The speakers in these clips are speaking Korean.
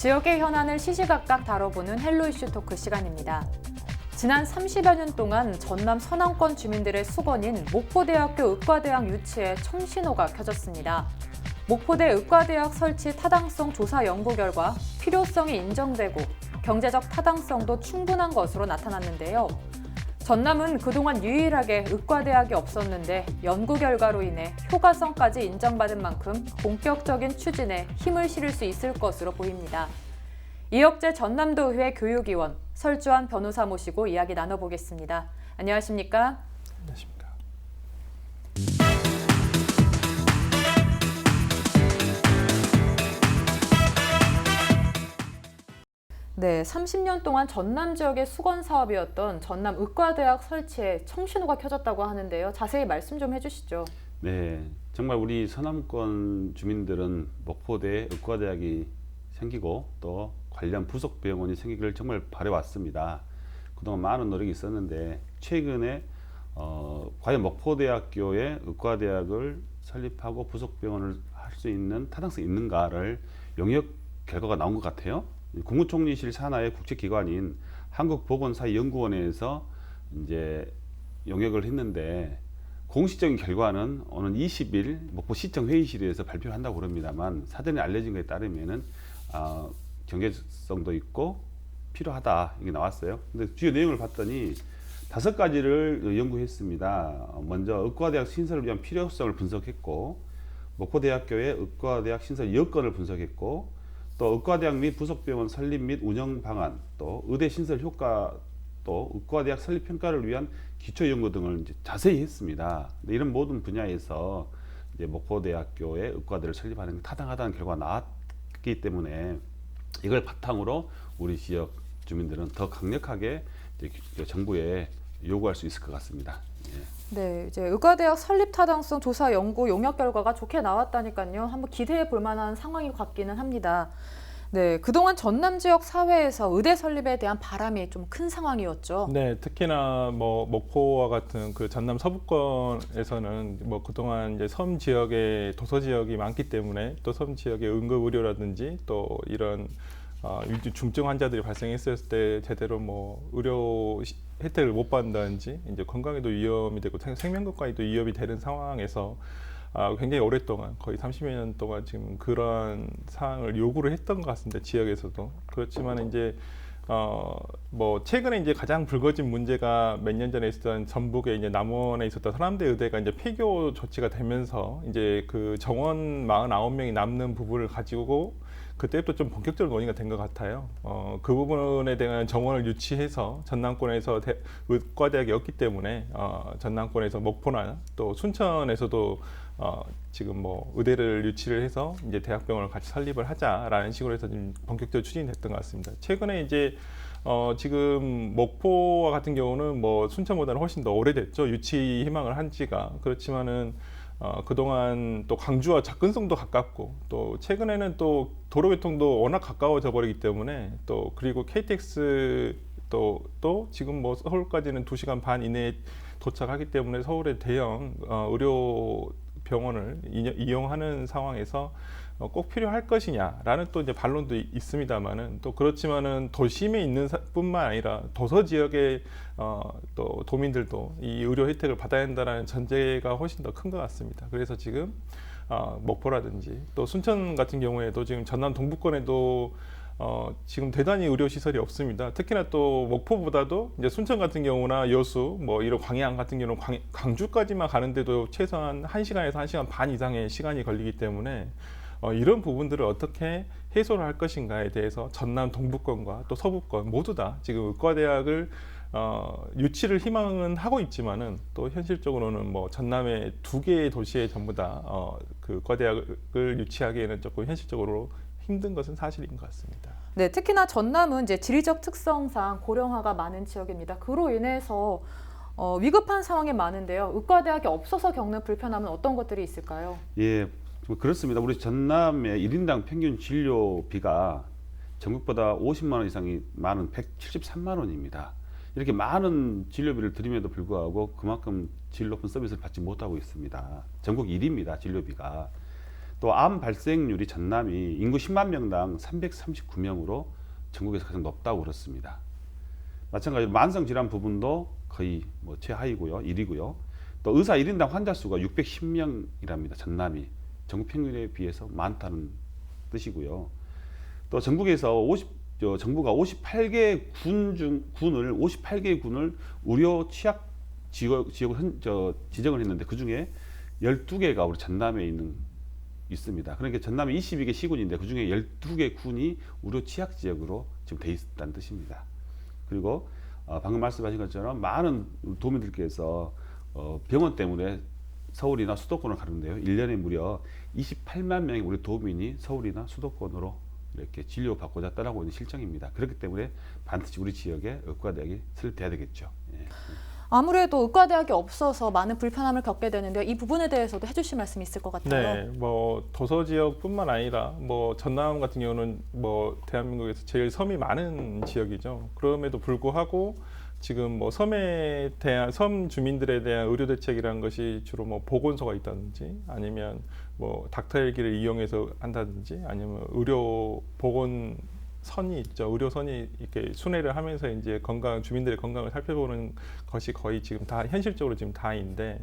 지역의 현안을 시시각각 다뤄보는 헬로 이슈 토크 시간입니다. 지난 30여 년 동안 전남 서남권 주민들의 수건인 목포대학교 의과대학 유치에 청신호가 켜졌습니다. 목포대 의과대학 설치 타당성 조사 연구 결과 필요성이 인정되고 경제적 타당성도 충분한 것으로 나타났는데요. 전남은 그동안 유일하게 의과대학이 없었는데 연구 결과로 인해 효과성까지 인정받은 만큼 본격적인 추진에 힘을 실을 수 있을 것으로 보입니다. 이혁재 전남도의회 교육위원 설주환 변호사 모시고 이야기 나눠보겠습니다. 안녕하십니까? 안녕하십니까. 네, 30년 동안 전남 지역의 수건 사업이었던 전남 의과대학 설치에 청신호가 켜졌다고 하는데요. 자세히 말씀 좀 해주시죠. 네, 정말 우리 서남권 주민들은 목포대 의과대학이 생기고 또 관련 부속 병원이 생기기를 정말 바래왔습니다. 그동안 많은 노력이 있었는데 최근에 어, 과연 목포대학교에 의과대학을 설립하고 부속 병원을 할 수 있는 타당성이 있는가를 용역 결과가 나온 것 같아요. 국무총리실 산하의 국제기관인 한국보건사연구원에서 이제 용역을 했는데 공식적인 결과는 오는 20일 목포 시청 회의실에서 발표를 한다고 그럽니다만 사전에 알려진 것에 따르면은 어, 경제성도 있고 필요하다 이게 나왔어요. 근데 주요 내용을 봤더니 다섯 가지를 연구했습니다. 먼저 의과대학 신설을 위한 필요성을 분석했고 목포대학교의 의과대학 신설 여건을 분석했고 또 의과대학 및 부속병원 설립 및 운영 방안 또 의대 신설 효과 또 의과대학 설립 평가를 위한 기초 연구 등을 이제 자세히 했습니다. 근데 이런 모든 분야에서 이제 목포대학교의 의과대를 설립하는 게 타당하다는 결과가 나왔기 때문에 이걸 바탕으로 우리 지역 주민들은 더 강력하게 이제 그 정부에 요구할 수 있을 것 같습니다. 예. 네, 이제 의과대학 설립 타당성 조사 연구 용역 결과가 좋게 나왔다니까요. 한번 기대해 볼 만한 상황이 같기는 합니다. 네, 그동안 전남 지역 사회에서 의대 설립에 대한 바람이 좀 큰 상황이었죠. 네, 특히나 뭐 목포와 같은 그 전남 서부권에서는 뭐 그동안 이제 섬 지역의 도서 지역이 많기 때문에 또 섬 지역의 응급 의료라든지 또 이런 어, 유- 중증 환자들이 발생했을 때 제대로 뭐 의료 시- 혜택을 못 받는다든지 이제 건강에도 위험이 되고 생- 생명권까지도 위협이 되는 상황에서 아, 굉장히 오랫동안 거의 30여 년 동안 지금 그런 사항을 요구를 했던 것 같습니다 지역에서도. 그렇지만 이제 어 뭐 최근에 이제 가장 불거진 문제가 몇 년 전에 있었던 전북에 이제 남원에 있었던 서남대 의대가 이제 폐교 조치가 되면서 이제 그 정원 49명이 남는 부분을 가지고 그때부터 좀 본격적으로 논의가 된 것 같아요. 어, 그 부분에 대한 정원을 유치해서 전남권에서 대, 의과대학이 없기 때문에 어, 전남권에서 목포나 또 순천에서도 어, 지금 뭐 의대를 유치를 해서 이제 대학병원을 같이 설립을 하자라는 식으로 해서 지금 본격적으로 추진이 됐던 것 같습니다. 최근에 이제 어, 지금 목포와 같은 경우는 뭐 순천보다는 훨씬 더 오래됐죠. 유치 희망을 한 지가. 그렇지만은 어, 그동안 또 광주와 접근성도 가깝고 또 최근에는 또 도로교통도 워낙 가까워져 버리기 때문에 또 그리고 KTX 또, 또 지금 뭐 서울까지는 2시간 반 이내에 도착하기 때문에 서울의 대형 어, 의료 병원을 이용하는 상황에서 어, 꼭 필요할 것이냐라는 또 이제 반론도 이- 있습니다만은 또 그렇지만은 도심에 있는 사- 뿐만 아니라 도서 지역의 어, 또 도민들도 이 의료 혜택을 받아야 한다는 전제가 훨씬 더 큰 것 같습니다. 그래서 지금 어, 목포라든지 또 순천 같은 경우에도 지금 전남 동부권에도 어, 지금 대단히 의료 시설이 없습니다. 특히나 또 목포보다도 이제 순천 같은 경우나 여수, 뭐 이런 광양 같은 경우는 광, 광주까지만 가는데도 최소한 1시간에서 1시간 반 이상의 시간이 걸리기 때문에 어, 이런 부분들을 어떻게 해소를 할 것인가에 대해서 전남 동부권과 또 서부권 모두 다 지금 의과대학을 어, 유치를 희망은 하고 있지만은 또 현실적으로는 뭐 전남의 두 개의 도시에 전부 다 어, 그 의과대학을 유치하기에는 조금 현실적으로 힘든 것은 사실인 것 같습니다. 네, 특히나 전남은 이제 지리적 특성상 고령화가 많은 지역입니다. 그로 인해서 어, 위급한 상황이 많은데요. 의과대학이 없어서 겪는 불편함은 어떤 것들이 있을까요? 예, 뭐 그렇습니다. 우리 전남의 1인당 평균 진료비가 전국보다 50만 원 이상이 많은 173만 원입니다. 이렇게 많은 진료비를 드림에도 불구하고 그만큼 질 높은 서비스를 받지 못하고 있습니다. 전국 1위입니다. 진료비가. 또 암 발생률이 전남이 인구 10만 명당 339명으로 전국에서 가장 높다고 그렇습니다. 마찬가지로 만성 질환 부분도 거의 뭐 최하위고요, 1위고요. 또 의사 1인당 환자 수가 610명이랍니다. 전남이 전국 평균에 비해서 많다는 뜻이고요. 또 전국에서 50, 저 정부가 58개 군 중 군을 58개 군을 우려 취약 지역 지역을 선- 저 지정을 했는데 그 중에 12개가 우리 전남에 있는 있습니다. 그러니까 전남에 22개 시군인데 그 중에 12개 군이 우려 취약 지역으로 지금 돼 있다는 뜻입니다. 그리고 어, 방금 말씀하신 것처럼 많은 도민들께서 어, 병원 때문에 서울이나 수도권을 가는데요. 1년에 무려 28만 명의 우리 도민이 서울이나 수도권으로 이렇게 진료받고자 떠나고 있는 실정입니다. 그렇기 때문에 반드시 우리 지역에 의과대학이 설립돼야 되겠죠. 예. 아무래도 의과대학이 없어서 많은 불편함을 겪게 되는데 이 부분에 대해서도 해주실 말씀이 있을 것 같아요. 네, 뭐 도서 지역뿐만 아니라 뭐 전남 같은 경우는 뭐 대한민국에서 제일 섬이 많은 지역이죠. 그럼에도 불구하고 지금 뭐 섬에 대한 섬 주민들에 대한 의료 대책이라는 것이 주로 뭐 보건소가 있다든지 아니면 뭐 닥터 헬기를 이용해서 한다든지 아니면 의료 보건 선이 있죠. 의료선이 이렇게 순회를 하면서 이제 건강 주민들의 건강을 살펴보는 것이 거의 지금 다 현실적으로 지금 다인데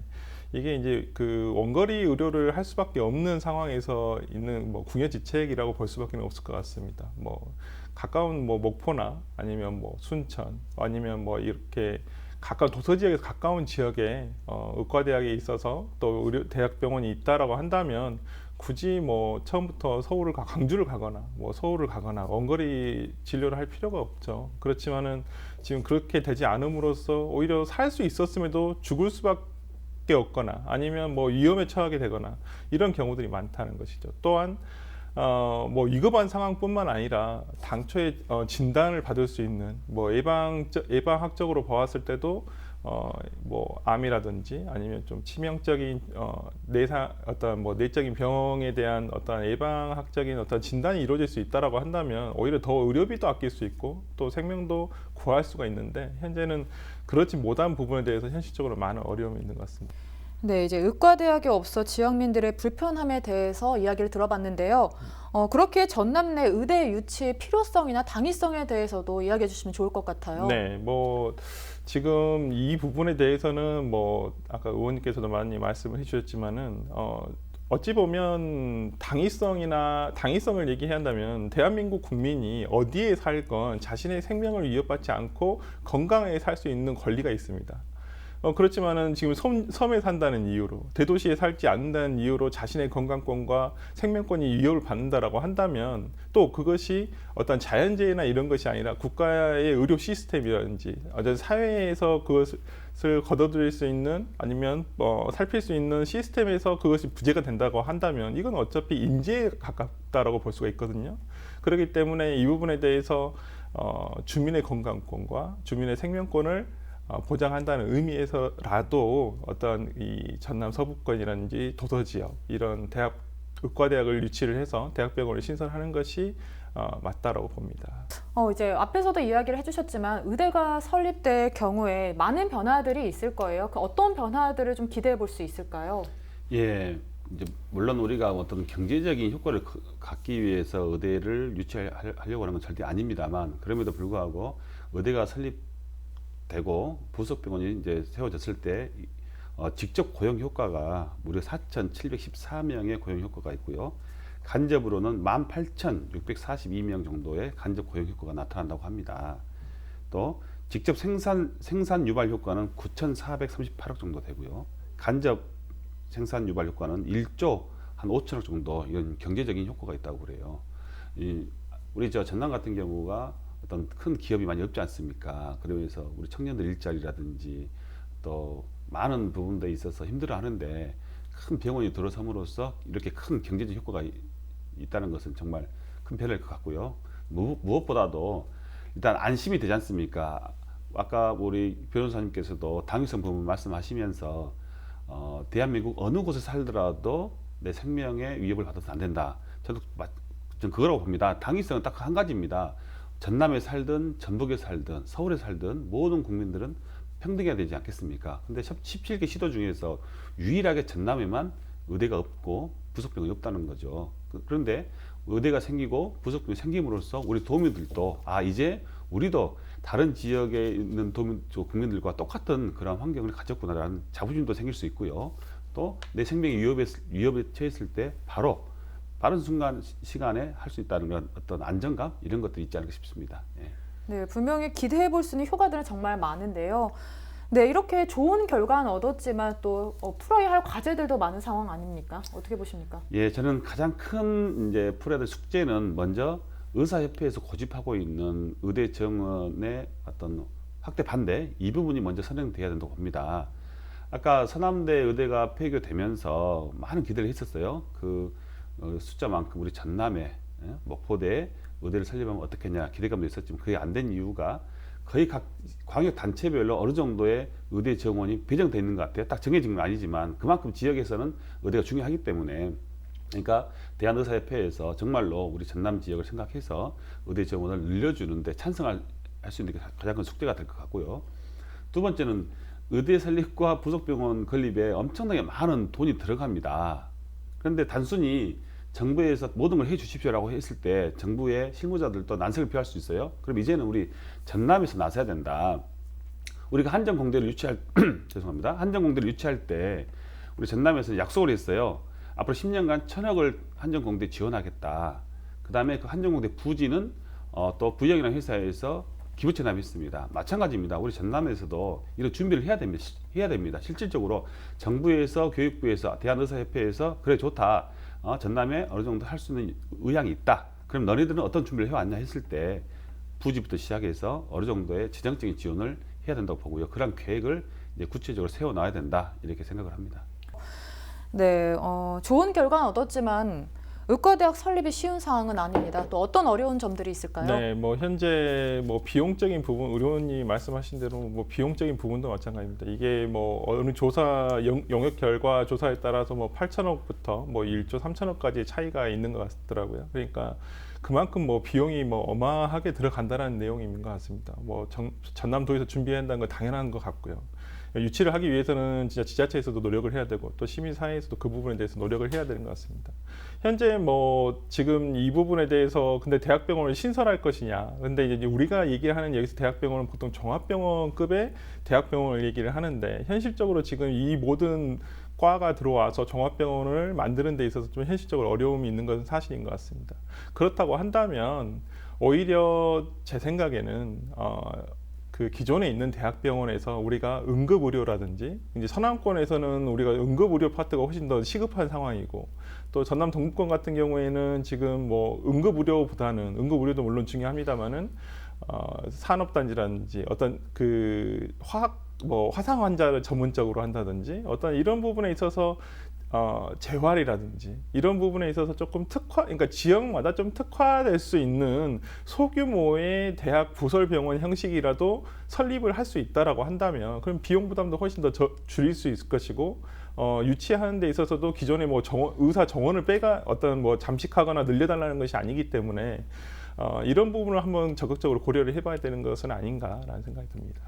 이게 이제 그 원거리 의료를 할 수밖에 없는 상황에서 있는 뭐 궁여지책이라고 볼 수밖에 없을 것 같습니다. 뭐 가까운 뭐 목포나 아니면 뭐 순천 아니면 뭐 이렇게 가까운 도서 지역에서 가까운 지역에 어, 의과대학에 있어서 또 의료 대학병원이 있다라고 한다면 굳이 뭐 처음부터 서울을 가, 강주를 가거나 뭐 서울을 가거나 원거리 진료를 할 필요가 없죠. 그렇지만은 지금 그렇게 되지 않음으로써 오히려 살 수 있었음에도 죽을 수밖에 없거나 아니면 뭐 위험에 처하게 되거나 이런 경우들이 많다는 것이죠. 또한 어, 뭐 위급한 상황뿐만 아니라 당초에 어, 진단을 받을 수 있는 뭐 예방 예방학적으로 보았을 때도 어, 뭐 암이라든지 아니면 좀 치명적인 어, 내사 어떤 뭐 내적인 병에 대한 어떤 예방학적인 어떤 진단이 이루어질 수 있다라고 한다면 오히려 더 의료비도 아낄 수 있고 또 생명도 구할 수가 있는데 현재는 그렇지 못한 부분에 대해서 현실적으로 많은 어려움이 있는 것 같습니다. 네, 이제 의과대학이 없어 지역민들의 불편함에 대해서 이야기를 들어봤는데요. 어, 그렇게 전남 내 의대 유치의 필요성이나 당위성에 대해서도 이야기해 주시면 좋을 것 같아요. 네, 뭐 지금 이 부분에 대해서는 뭐 아까 의원님께서도 많이 말씀을 해주셨지만은 어, 어찌 보면 당위성이나 당위성을 얘기해야 한다면 대한민국 국민이 어디에 살건 자신의 생명을 위협받지 않고 건강하게 살 수 있는 권리가 있습니다. 어, 그렇지만은 지금 섬, 섬에 산다는 이유로 대도시에 살지 않는다는 이유로 자신의 건강권과 생명권이 위협을 받는다라고 한다면 또 그것이 어떤 자연재해나 이런 것이 아니라 국가의 의료 시스템이라든지 어떤 사회에서 그것을 걷어들일 수 있는 아니면 뭐 살필 수 있는 시스템에서 그것이 부재가 된다고 한다면 이건 어차피 인재에 가깝다라고 볼 수가 있거든요. 그렇기 때문에 이 부분에 대해서 어, 주민의 건강권과 주민의 생명권을 어, 보장한다는 의미에서라도 어떤 이 전남 서부권이라든지 도서 지역 이런 대학 의과대학을 유치를 해서 대학병원을 신설하는 것이 어, 맞다라고 봅니다. 어, 이제 앞에서도 이야기를 해주셨지만 의대가 설립될 경우에 많은 변화들이 있을 거예요. 그 어떤 변화들을 좀 기대해 볼 수 있을까요? 예, 이제 물론 우리가 어떤 경제적인 효과를 그- 갖기 위해서 의대를 유치하려고 하는 건 절대 아닙니다만 그럼에도 불구하고 의대가 설립 되고 부속병원이 이제 세워졌을 때 어, 직접 고용 효과가 무려 4,714명의 고용 효과가 있고요. 간접으로는 18,642명 정도의 간접 고용 효과가 나타난다고 합니다. 또 직접 생산 생산 유발 효과는 9,438억 정도 되고요. 간접 생산 유발 효과는 1조 한 5천억 정도 이런 경제적인 효과가 있다고 그래요. 이 우리 저 전남 같은 경우가 어떤 큰 기업이 많이 없지 않습니까? 그러면서 우리 청년들 일자리라든지 또 많은 부분들에 있어서 힘들어하는데 큰 병원이 들어섬으로써 이렇게 큰 경제적 효과가 이- 있다는 것은 정말 큰 변화일 것 같고요. 무, 무엇보다도 일단 안심이 되지 않습니까? 아까 우리 변호사님께서도 당위성 부분 말씀하시면서 어, 대한민국 어느 곳에 살더라도 내 생명에 위협을 받아서 안 된다. 저도 마- 전 그거라고 봅니다. 당위성은 딱 한 가지입니다. 전남에 살든 전북에 살든 서울에 살든 모든 국민들은 평등해야 되지 않겠습니까? 근데 17개 시도 중에서 유일하게 전남에만 의대가 없고 부속병원이 없다는 거죠. 그- 그런데 의대가 생기고 부속병이 생김으로써 우리 도민들도 아 이제 우리도 다른 지역에 있는 도민 저 국민들과 똑같은 그런 환경을 가졌구나라는 자부심도 생길 수 있고요. 또 내 생명이 위협에 위협에 처했을 때 바로 빠른 순간 시- 시간에 할 수 있다는 그런 어떤 안정감 이런 것들이 있지 않을까 싶습니다. 예. 네, 분명히 기대해 볼 수 있는 효과들은 정말 많은데요. 네, 이렇게 좋은 결과는 얻었지만 또 어, 풀어야 할 과제들도 많은 상황 아닙니까? 어떻게 보십니까? 예, 저는 가장 큰 이제 풀어야 될 숙제는 먼저 의사협회에서 고집하고 있는 의대 정원의 어떤 확대 반대 이 부분이 먼저 선행돼야 된다고 봅니다. 아까 서남대 의대가 폐교되면서 많은 기대를 했었어요. 그 어, 숫자만큼 우리 전남에 예, 목포대 의대를 설립하면 어떻겠냐 기대감도 있었지만 그게 안 된 이유가 거의 각 광역 단체별로 어느 정도의 의대 정원이 배정돼 있는 것 같아요. 딱 정해진 건 아니지만 그만큼 지역에서는 의대가 중요하기 때문에 그러니까 대한의사협회에서 정말로 우리 전남 지역을 생각해서 의대 정원을 늘려주는데 찬성할 할수 있는 게 가장 큰 숙제가 될 것 같고요. 두 번째는 의대 설립과 부속병원 건립에 엄청나게 많은 돈이 들어갑니다. 그런데 단순히 정부에서 모든 걸 해주십시오라고 했을 때 정부의 실무자들도 난색을 표할 수 있어요. 그럼 이제는 우리 전남에서 나서야 된다. 우리가 한정 공대를 유치할 죄송합니다. 한정 공대를 유치할 때 우리 전남에서 약속을 했어요. 앞으로 10년간 천억을 한정 공대 지원하겠다. 그 다음에 그 한정 공대 부지는 어, 또 부영이라는 회사에서 기부 체납했습니다. 마찬가지입니다. 우리 전남에서도 이런 준비를 해야 됩니다. 시- 해야 됩니다. 실질적으로 정부에서 교육부에서 대한의사협회에서 그래 좋다. 어, 전남에 어느 정도 할 수 있는 의향이 있다. 그럼 너희들은 어떤 준비를 해왔냐 했을 때 부지부터 시작해서 어느 정도의 지정적인 지원을 해야 된다고 보고요. 그런 계획을 이제 구체적으로 세워놔야 된다 이렇게 생각을 합니다. 네, 어, 좋은 결과는 얻었지만 의과대학 설립이 쉬운 상황은 아닙니다. 또 어떤 어려운 점들이 있을까요? 네, 뭐 현재 뭐 비용적인 부분 의료원님 말씀하신 대로 뭐 비용적인 부분도 마찬가지입니다. 이게 뭐 어느 조사 영, 영역 결과 조사에 따라서 뭐 8천억부터 뭐 1조 3천억까지 차이가 있는 것 같더라고요. 그러니까 그만큼 뭐 비용이 뭐 어마하게 들어간다는 내용인 것 같습니다. 뭐 정, 전남도에서 준비해야 한다는 건 당연한 것 같고요. 유치를 하기 위해서는 진짜 지자체에서도 노력을 해야 되고 또 시민 사회에서도 그 부분에 대해서 노력을 해야 되는 것 같습니다. 현재 뭐 지금 이 부분에 대해서 근데 대학병원을 신설할 것이냐. 근데 이제 우리가 얘기를 하는 여기서 대학병원은 보통 종합병원급의 대학병원을 얘기를 하는데 현실적으로 지금 이 모든 과가 들어와서 종합병원을 만드는 데 있어서 좀 현실적으로 어려움이 있는 것은 사실인 것 같습니다. 그렇다고 한다면 오히려 제 생각에는 어, 그 기존에 있는 대학병원에서 우리가 응급 의료라든지 이제 서남권에서는 우리가 응급 의료 파트가 훨씬 더 시급한 상황이고 또 전남 동부권 같은 경우에는 지금 뭐 응급 의료보다는 응급 의료도 물론 중요합니다만은 어, 산업단지라든지 어떤 그 화학 뭐 화상 환자를 전문적으로 한다든지 어떤 이런 부분에 있어서 어, 재활이라든지 이런 부분에 있어서 조금 특화, 그러니까 지역마다 좀 특화될 수 있는 소규모의 대학 부설 병원 형식이라도 설립을 할 수 있다라고 한다면 그럼 비용 부담도 훨씬 더 저- 줄일 수 있을 것이고 어, 유치하는 데 있어서도 기존에 뭐 정원, 의사 정원을 빼가 어떤 뭐 잠식하거나 늘려달라는 것이 아니기 때문에 어, 이런 부분을 한번 적극적으로 고려를 해봐야 되는 것은 아닌가라는 생각이 듭니다.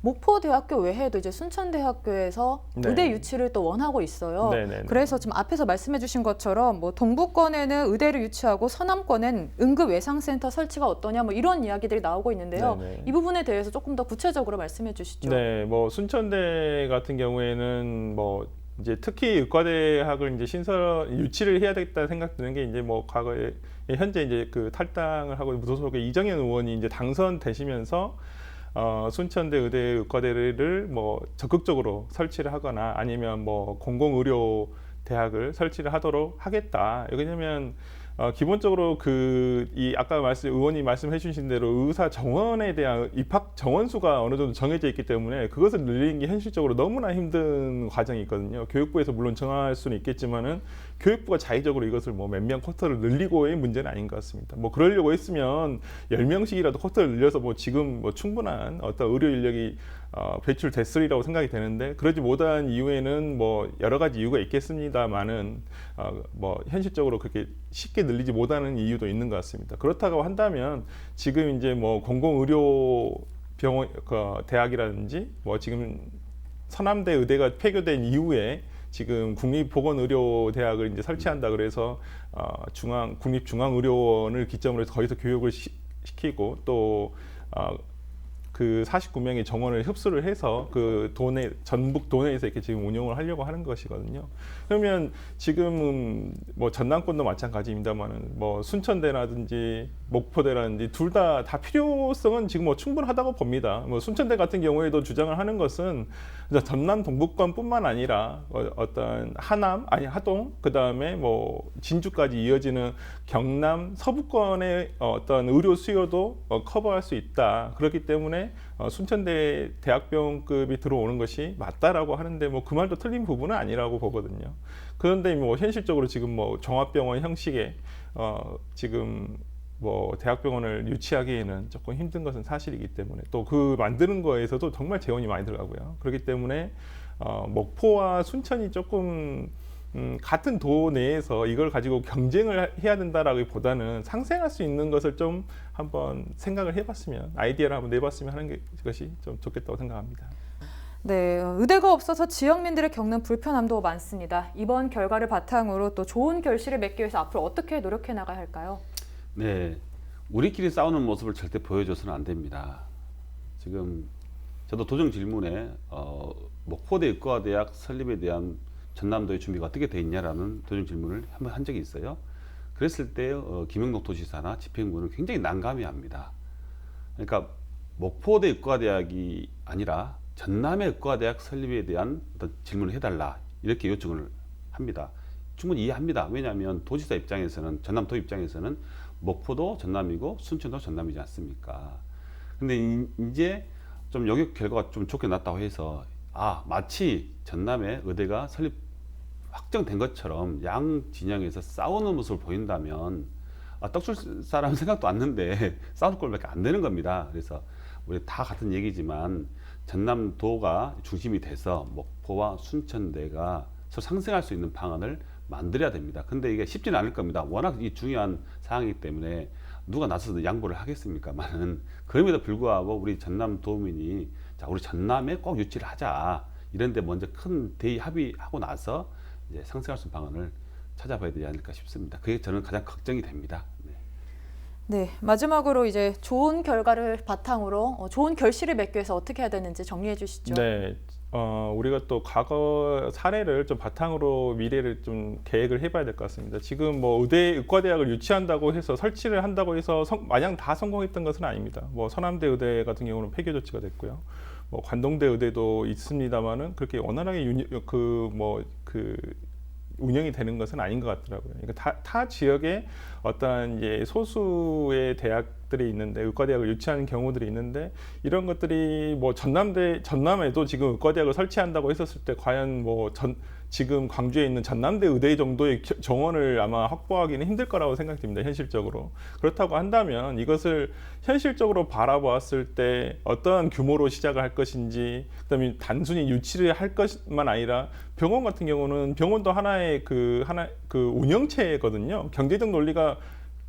목포대학교 외에도 이제 순천대학교에서 네. 의대 유치를 또 원하고 있어요. 네네네. 그래서 지금 앞에서 말씀해주신 것처럼 뭐 동부권에는 의대를 유치하고 서남권엔 응급 외상센터 설치가 어떠냐 뭐 이런 이야기들이 나오고 있는데요. 네네. 이 부분에 대해서 조금 더 구체적으로 말씀해 주시죠. 네, 뭐 순천대 같은 경우에는 뭐 이제 특히 의과대학을 이제 신설 유치를 해야 되겠다 생각 드는 게 이제 뭐 과거에 현재 이제 그 탈당을 하고 무소속의 이정현 의원이 이제 당선되시면서 어, 순천대 의대 의과대를 뭐 적극적으로 설치를 하거나 아니면 뭐 공공의료 대학을 설치를 하도록 하겠다. 왜냐면 어, 기본적으로 그 이 아까 말씀 의원이 말씀해 주신 대로 의사 정원에 대한 입학 정원 수가 어느 정도 정해져 있기 때문에 그것을 늘리는 게 현실적으로 너무나 힘든 과정이 있거든요. 교육부에서 물론 정할 수는 있겠지만은 교육부가 자의적으로 이것을 뭐 몇 명 쿼터를 늘리고의 문제는 아닌 것 같습니다. 뭐 그러려고 했으면 열명씩이라도 쿼터를 늘려서 뭐 지금 뭐 충분한 어떤 의료 인력이 어, 배출됐으리라고 생각이 되는데 그러지 못한 이유에는 뭐 여러 가지 이유가 있겠습니다만은 어, 뭐 현실적으로 그렇게 쉽게 늘리지 못하는 이유도 있는 것 같습니다. 그렇다고 한다면 지금 이제 뭐 공공의료 병원 그 대학이라든지 뭐 지금 서남대 의대가 폐교된 이후에 지금 국립보건의료대학을 이제 설치한다 그래서 어, 중앙 국립중앙의료원을 기점으로 해서 거기서 교육을 시, 시키고 또 어, 그 49명의 정원을 흡수를 해서 그 도내 전북 도내에서 이렇게 지금 운영을 하려고 하는 것이거든요. 그러면 지금은 뭐 전남권도 마찬가지입니다만은 뭐 순천대라든지 목포대라든지 둘 다다 필요성은 지금 뭐 충분하다고 봅니다. 뭐 순천대 같은 경우에도 주장을 하는 것은 전남 동북권뿐만 아니라 어, 어떤 하남 아니 하동 그 다음에 뭐 진주까지 이어지는 경남 서부권의 어떤 의료 수요도 어, 커버할 수 있다. 그렇기 때문에 어, 순천대 대학병급이 들어오는 것이 맞다라고 하는데 뭐 그 말도 틀린 부분은 아니라고 보거든요. 그런데 뭐 현실적으로 지금 뭐 종합병원 형식의 어, 지금 뭐 대학병원을 유치하기에는 조금 힘든 것은 사실이기 때문에 또 그 만드는 거에서도 정말 재원이 많이 들어가고요. 그렇기 때문에 어, 목포와 순천이 조금 음, 같은 도 내에서 이걸 가지고 경쟁을 해야 된다라기보다는 상생할 수 있는 것을 좀 한번 생각을 해봤으면 아이디어를 한번 내봤으면 하는 게- 것이 좀 좋겠다고 생각합니다. 네, 어, 의대가 없어서 지역민들이 겪는 불편함도 많습니다. 이번 결과를 바탕으로 또 좋은 결실을 맺기 위해서 앞으로 어떻게 노력해 나가야 할까요? 네, 우리끼리 싸우는 모습을 절대 보여줘서는 안 됩니다. 지금 저도 도정 질문에 어, 목포대 의과대학 설립에 대한 전남도의 준비가 어떻게 돼 있냐라는 질문을 한번 한 적이 있어요. 그랬을 때 어, 김영록 도지사나 집행부는 굉장히 난감해합니다. 그러니까 목포대 의과대학이 아니라 전남의 의과대학 설립에 대한 어떤 질문을 해달라 이렇게 요청을 합니다. 충분히 이해합니다. 왜냐하면 도지사 입장에서는 전남도 입장에서는 목포도 전남이고 순천도 전남이지 않습니까? 근데 이- 이제 좀 영역 결과가 좀 좋게 났다고 해서 아 마치 전남의 의대가 설립 확정된 것처럼 양 진영에서 싸우는 모습을 보인다면 아, 떡줄 사람 생각도 않는데 싸울 꼴밖에 안 되는 겁니다. 그래서 우리 다 같은 얘기지만 전남도가 중심이 돼서 목포와 순천대가 서로 상생할 수 있는 방안을 만들어야 됩니다. 근데 이게 쉽지는 않을 겁니다. 워낙 이 중요한 사항이기 때문에 누가 나서서 양보를 하겠습니까만은 그럼에도 불구하고 우리 전남 도민이 자 우리 전남에 꼭 유치를 하자 이런데 먼저 큰 대의 합의하고 나서 이제 상생할 수 있는 방안을 찾아봐야 되지 않을까 싶습니다. 그게 저는 가장 걱정이 됩니다. 네. 네, 마지막으로 이제 좋은 결과를 바탕으로 어, 좋은 결실을 맺기 위해서 어떻게 해야 되는지 정리해 주시죠. 네. 어, 우리가 또 과거 사례를 좀 바탕으로 미래를 좀 계획을 해봐야 될 것 같습니다. 지금 뭐 의대 의과대학을 유치한다고 해서 설치를 한다고 해서 성, 마냥 다 성공했던 것은 아닙니다. 뭐 서남대 의대 같은 경우는 폐교 조치가 됐고요. 뭐 관동대 의대도 있습니다만은 그렇게 원활하게 그 뭐 그 운영이 되는 것은 아닌 것 같더라고요. 그러니까 타, 타 지역에 어떤 이제 소수의 대학들이 있는데 의과대학을 유치하는 경우들이 있는데 이런 것들이 뭐 전남대 전남에도 지금 의과대학을 설치한다고 했었을 때 과연 뭐전 지금 광주에 있는 전남대 의대 정도의 겨- 정원을 아마 확보하기는 힘들 거라고 생각됩니다. 현실적으로 그렇다고 한다면 이것을 현실적으로 바라보았을 때 어떠한 규모로 시작을 할 것인지 그다음에 단순히 유치를 할 것만 아니라 병원 같은 경우는 병원도 하나의 그 하나 그 운영체거든요. 경제적 논리가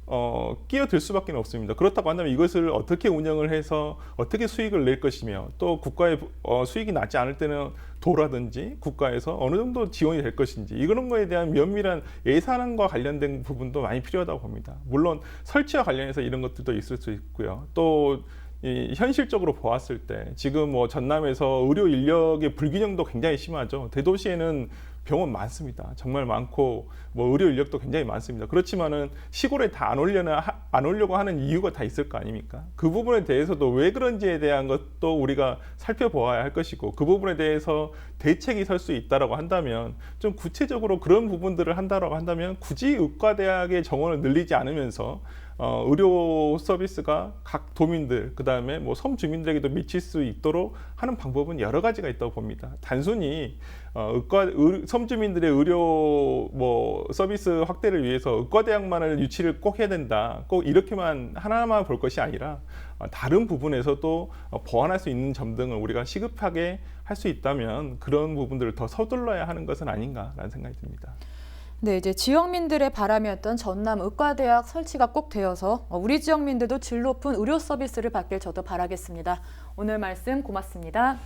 어, 끼어들 수밖에 없습니다. 그렇다고 한다면 이것을 어떻게 운영을 해서 어떻게 수익을 낼 것이며 또 국가의 어, 수익이 나지 않을 때는 도라든지 국가에서 어느 정도 지원이 될 것인지 이런 거에 대한 면밀한 예산과 관련된 부분도 많이 필요하다고 봅니다. 물론 설치와 관련해서 이런 것들도 있을 수 있고요. 또 이 현실적으로 보았을 때 지금 뭐 전남에서 의료 인력의 불균형도 굉장히 심하죠. 대도시에는 병원 많습니다. 정말 많고 뭐 의료 인력도 굉장히 많습니다. 그렇지만은 시골에 다 안 올려나 하- 안 오려고 하는 이유가 다 있을 거 아닙니까? 그 부분에 대해서도 왜 그런지에 대한 것도 우리가 살펴보아야 할 것이고 그 부분에 대해서 대책이 설 수 있다라고 한다면 좀 구체적으로 그런 부분들을 한다라고 한다면 굳이 의과대학의 정원을 늘리지 않으면서 어, 의료 서비스가 각 도민들 그 다음에 뭐 섬 주민들에게도 미칠 수 있도록 하는 방법은 여러 가지가 있다고 봅니다. 단순히 어, 의과 의, 섬 주민들의 의료 뭐 서비스 확대를 위해서 의과 대학만을 유치를 꼭 해야 된다. 꼭 이렇게만 하나만 볼 것이 아니라 어, 다른 부분에서도 어, 보완할 수 있는 점 등을 우리가 시급하게 할 수 있다면 그런 부분들을 더 서둘러야 하는 것은 아닌가라는 생각이 듭니다. 네, 이제 지역민들의 바람이었던 전남 의과대학 설치가 꼭 되어서 어, 우리 지역민들도 질 높은 의료 서비스를 받길 저도 바라겠습니다. 오늘 말씀 고맙습니다.